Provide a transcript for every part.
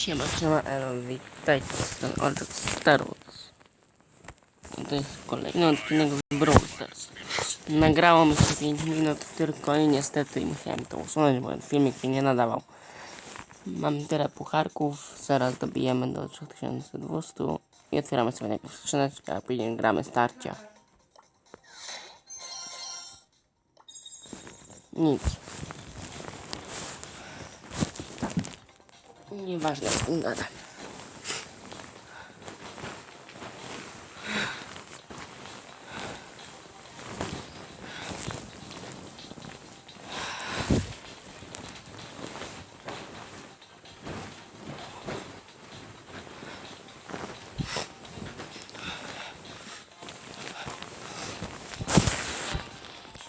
Siema, siema, Elo, witajcie ten Olczek Star Wars. I To jest kolejny odcinek z Brawl Stars. Nagrało mi się 5 minut tylko i niestety musiałem to usunąć, bo ten filmik mi nie nadawał. Mam tyle pucharków, zaraz dobijemy do 3200 i otwieramy sobie najpierw skrzyneczkę, a później gramy starcia. Nic. Nieważne z tym gadam.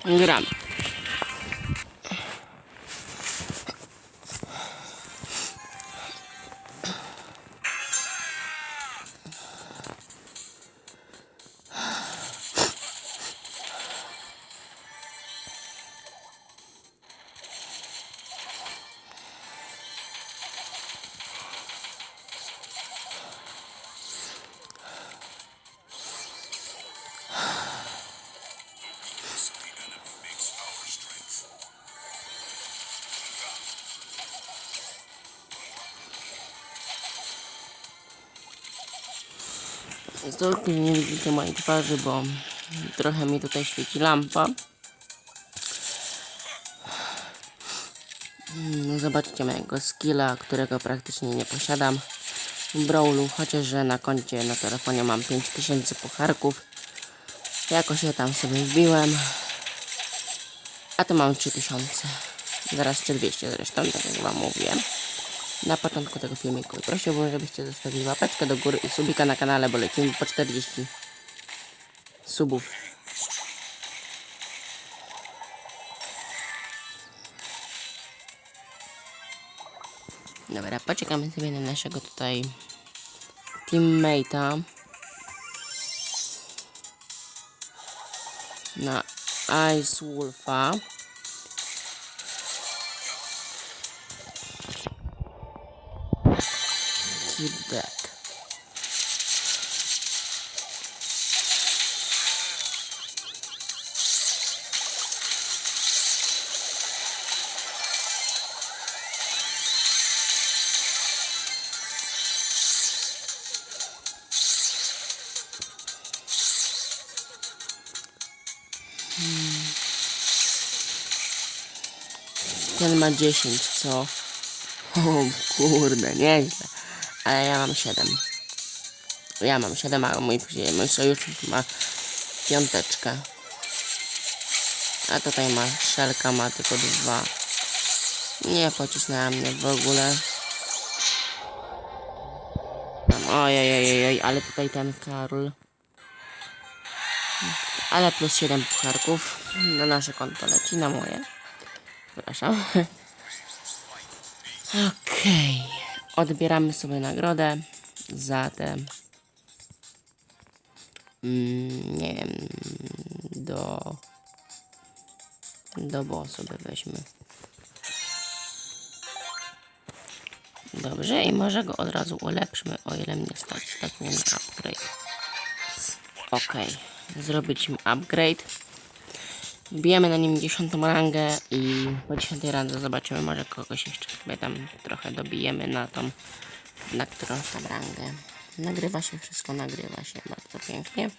Gram. Zorki nie widzicie mojej twarzy, bo trochę mi tutaj świeci lampa. No, Zobaczcie mojego skilla, którego praktycznie nie posiadam Brawlu, chociaż że na koncie na telefonie mam 5000 pucharków. Jakoś je tam sobie wbiłem. A tu mam 3000. Zaraz jeszcze 200 zresztą, tak jak wam mówiłem na początku tego filmiku. Prosiłbym, żebyście zostawili łapeczkę do góry i subika na kanale, bo lecimy po 40 subów. Dobra, poczekamy sobie na naszego tutaj teammate'a. Na Ice Wolfa. That. Ten ma 10, co? O kurde, nieźle. Ale ja mam 7. Ja mam 7, a mój, mój sojusznik ma piąteczkę. A tutaj ma szelka, ma tylko dwa. Nie pocisnęła mnie w ogóle. Ojej, ojej, ojej, ale tutaj ten Karol. Ale plus 7 pucharków na nasze konto leci, na moje. Przepraszam. Okej. Odbieramy sobie nagrodę za te. Mm, nie wiem. Do. Do bo sobie weźmy. Dobrze, i może go od razu ulepszmy, o ile mnie stać stać mnie upgrade. Okej, zrobić im upgrade. Wbijemy na nim 10 rangę i po 10 randze zobaczymy, może kogoś jeszcze sobie tam trochę dobijemy na tą, na którą tam rangę. Nagrywa się, wszystko nagrywa się bardzo pięknie.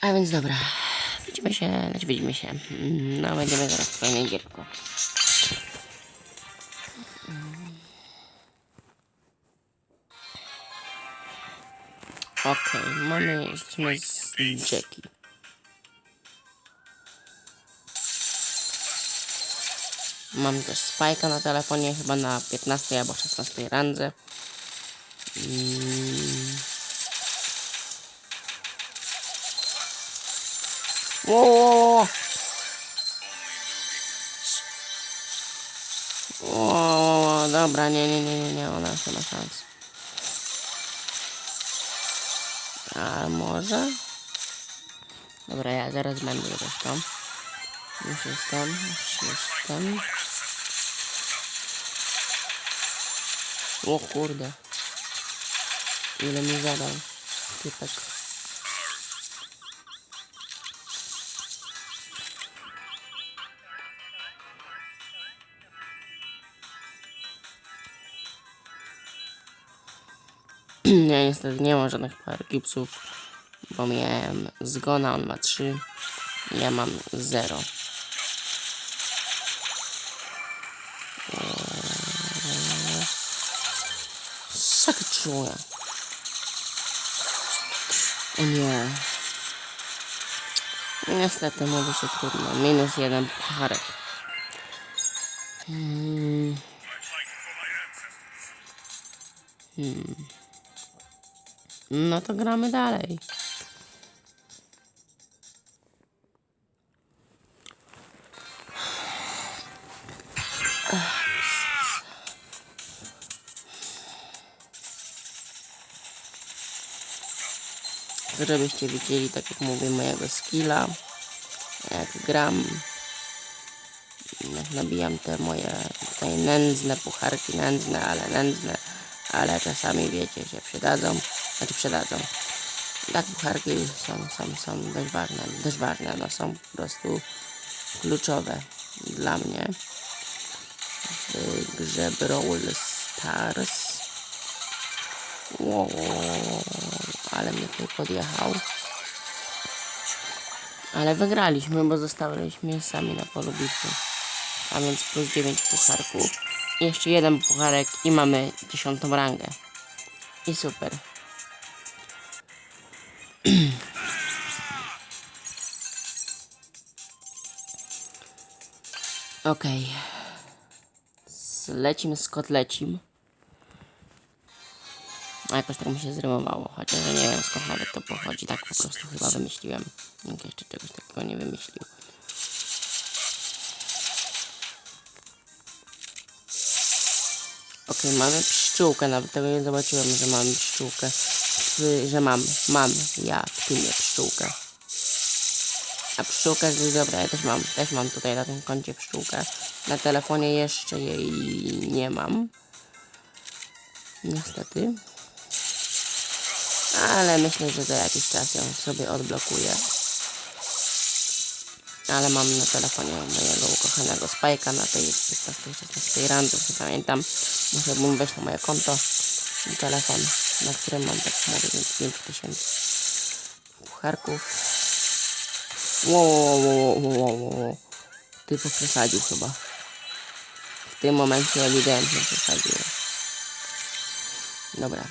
A więc dobra, widzimy się, znaczy widzimy się. No, będziemy zaraz w kolejnej gierku. Okej, mamy, jesteśmy z Jackie. Mam też Spike'a na telefonie, chyba na 15 albo 16 randze. Mm. Wo, wo, dobra, nie, nie, nie, nie, nie, ona jeszcze ma szansę. A może? Dobra, ja zaraz będę zresztą. Już jestem, już jestem. O kurde. Ile mi zadał typek. Ja niestety nie mam żadnych par gipsów, bo miałem zgona, on ma 3, ja mam 0. Tak O nie. Niestety mówi się trudno. Minus jeden pucharek. Hmm. Hmm. No to gramy dalej. Żebyście widzieli, tak jak mówię, mojego skilla. Jak gram. Jak nabijam te moje tutaj nędzne pucharki, nędzne, ale nędzne. Ale czasami wiecie, się przydadzą. Znaczy przydadzą. Tak, pucharki są, są, są dość ważne, dość ważne, no są po prostu kluczowe dla mnie w grze Brawl Stars. Wow, ale mnie tutaj podjechał. Ale wygraliśmy, bo zostaliśmy sami na polu bitwy. A więc plus 9 pucharków. Jeszcze jeden pucharek i mamy dziesiątą rangę. I super. Okej. Z Lecim z kotlecim. A jakoś tak mi się zrymowało, chociaż nie wiem skąd nawet to pochodzi. Tak po prostu chyba wymyśliłem. Nikt jeszcze czegoś takiego nie wymyślił. Okej, mamy pszczółkę, nawet tego nie zobaczyłem, że mamy pszczółkę. Że mam, mam ja w teamie pszczółkę. A pszczółka jest dobra, ja też mam, też mam tutaj na tym koncie pszczółkę. Na telefonie jeszcze jej nie mam. Niestety. Ale myślę, że za jakiś czas ją sobie odblokuję. Ale mam na telefonie mojego ukochanego Spajka na tej 15-16 randze, nie pamiętam. Musiałbym wejść na moje konto i telefon, na którym mam tak mówię, więc 5000 pucharków. Wow, wow, wow, wow. Ty przesadził chyba. W tym momencie ewidentnie przesadziłem. Dobra,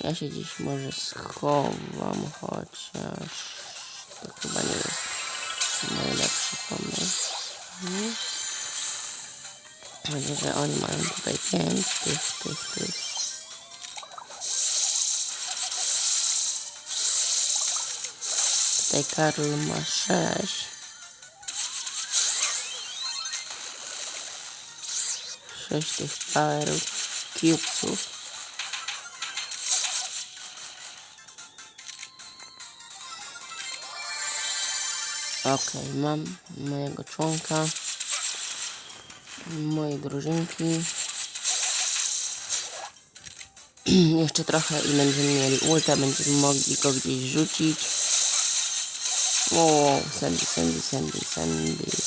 ja się dziś może schowam, chociaż to chyba nie jest najlepszy pomysł. Chodzi, że oni mają tutaj pięć tych, tych, tych. Tutaj Karol ma sześć. Sześć tych power cubesów. Okej, mam mojego członka mojej drużynki. Jeszcze trochę i będziemy mieli ulta, będziemy mogli go gdzieś rzucić. Wow, Sandy, Sandy, Sandy, Sandy.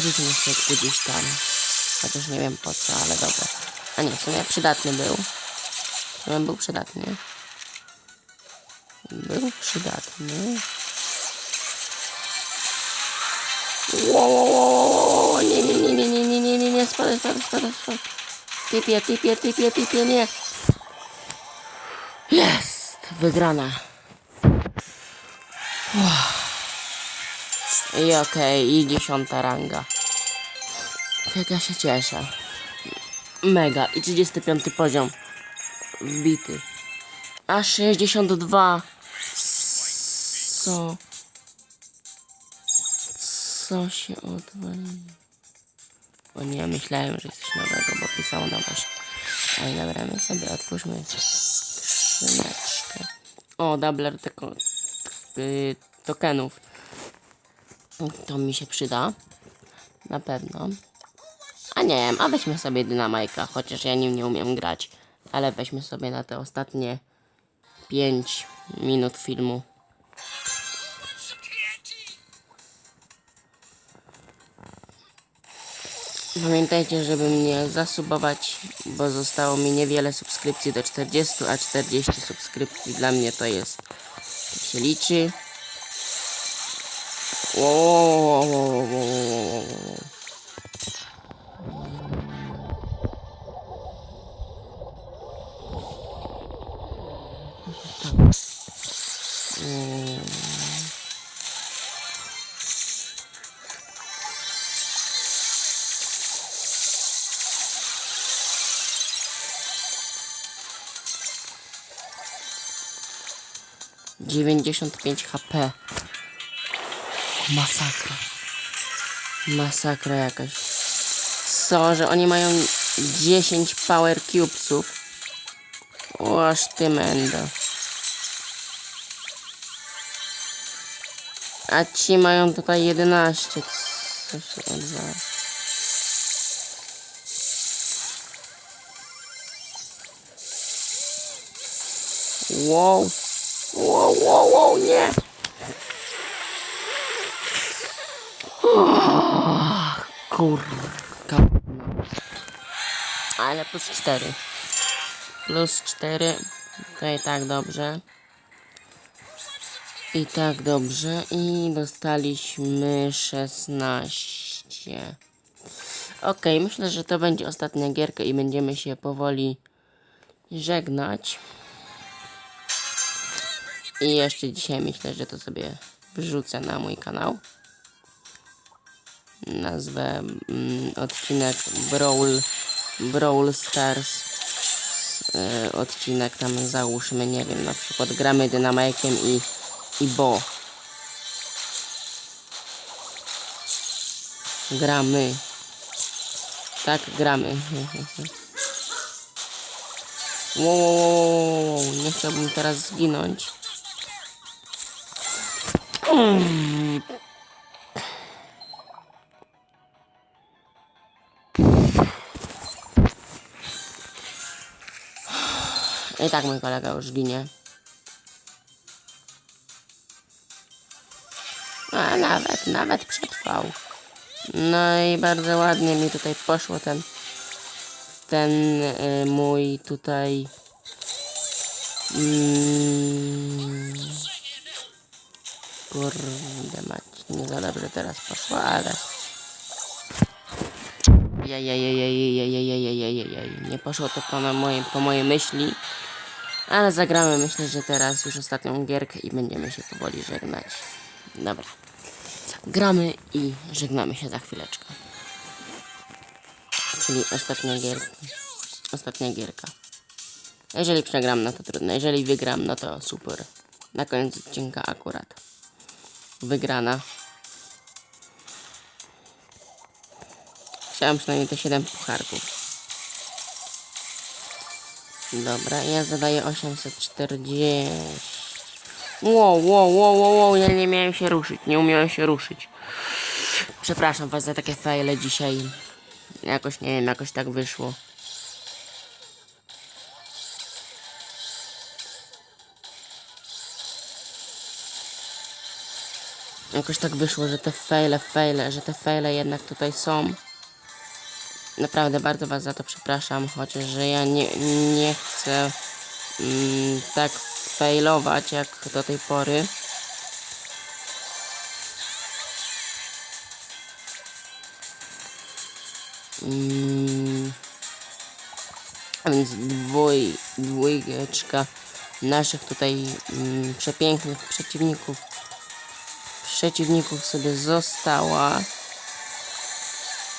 Rzucimy sobie gdzieś tam. Chociaż nie wiem po co, ale dobra. A nie, w sumie przydatny był. W sumie był przydatny. Był przydatny. Wow, wow, wow, wow, wow, nie, nie, nie, nie, nie, nie, nie, nie, nie, spadaj, spadaj, spadaj, spadaj. Typie, typie, typie, typie, nie. Jest, wygrana. I okej, i dziesiąta ranga. Jak ja się cieszę. Mega. I 35 poziom. Wbity. A 62. Co? Co się odwaliło? O nie, myślałem, że coś nowego, bo pisało na właśnie. Ale dobra, my sobie otwórzmy skrzyneczkę. O, doubler teko, y, tokenów. To mi się przyda. Na pewno. A nie wiem, a weźmy sobie dynamajka, chociaż ja nim nie umiem grać. Ale weźmy sobie na te ostatnie 5 minut filmu. Pamiętajcie, żeby mnie zasubować, bo zostało mi niewiele subskrypcji do 40, a 40 subskrypcji dla mnie to jest, to się liczy. Wow, Dziewięćdziesiąt pięć HP. Masakra. Masakra jakaś. Co, że oni mają 10 power cubesów? Łaż ty mendo. A ci mają tutaj 11. Co się odwala? Wow. Wow, wow, wow, nie. Kurka. Ale plus 4. Plus 4. To i tak dobrze. I tak dobrze. I dostaliśmy 16. Ok, myślę, że to będzie ostatnia gierka i będziemy się powoli żegnać. I jeszcze dzisiaj myślę, że to sobie wrzucę na mój kanał. Nazwę mm, odcinek Brawl, Brawl Stars. E, odcinek tam załóżmy, nie wiem, na przykład gramy dynamajkiem i, i bo. Gramy. Tak, gramy. Wow, wow, wow, wow, nie chciałbym teraz zginąć. I tak mój kolega już ginie. A nawet, nawet przetrwał. No i bardzo ładnie mi tutaj poszło ten ten y, mój tutaj mm, kurde mać, nie za dobrze teraz poszło, ale Jajajajajajajajajajajajaj. Nie poszło to po, po mojej myśli. Ale zagramy myślę, że teraz już ostatnią gierkę i będziemy się powoli żegnać. Dobra. Gramy i żegnamy się za chwileczkę. Czyli ostatnia gierka. Ostatnia gierka. Jeżeli przegram, no to trudno. Jeżeli wygram, no to super. Na koniec odcinka akurat. Wygrana. Chciałem przynajmniej te 7 pucharków. Dobra, ja zadaję 840. Wow, wow, wow, wow, wow, ja nie miałem się ruszyć, nie umiałem się ruszyć. Przepraszam was za takie fejle dzisiaj. Jakoś, nie wiem, jakoś tak wyszło. Jakoś tak wyszło, że te fejle, fejle, że te fejle jednak tutaj są. Naprawdę bardzo Was za to przepraszam, chociaż że ja nie, nie chcę mm, tak failować jak do tej pory. Mm, a więc dwój, dwójeczka naszych tutaj mm, przepięknych przeciwników przeciwników sobie została.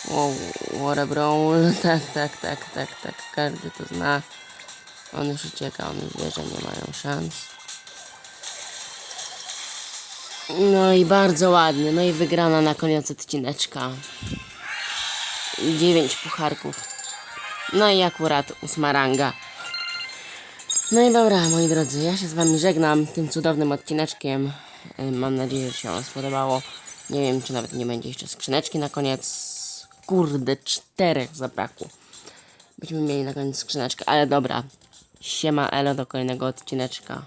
Wow, Warren Brawl, tak, tak, tak, tak, tak, każdy to zna. On już ucieka, on już wie, że nie mają szans. No i bardzo ładnie, no i wygrana na koniec odcineczka. Dziewięć pucharków. No i akurat ósma ranga. No i dobra, moi drodzy, ja się z wami żegnam tym cudownym odcineczkiem. Mam nadzieję, że się wam spodobało. Nie wiem, czy nawet nie będzie jeszcze skrzyneczki na koniec. Kurde, czterech zabrakło. Będziemy mieli na koniec skrzyneczkę, ale dobra. Siema Elo do kolejnego odcineczka.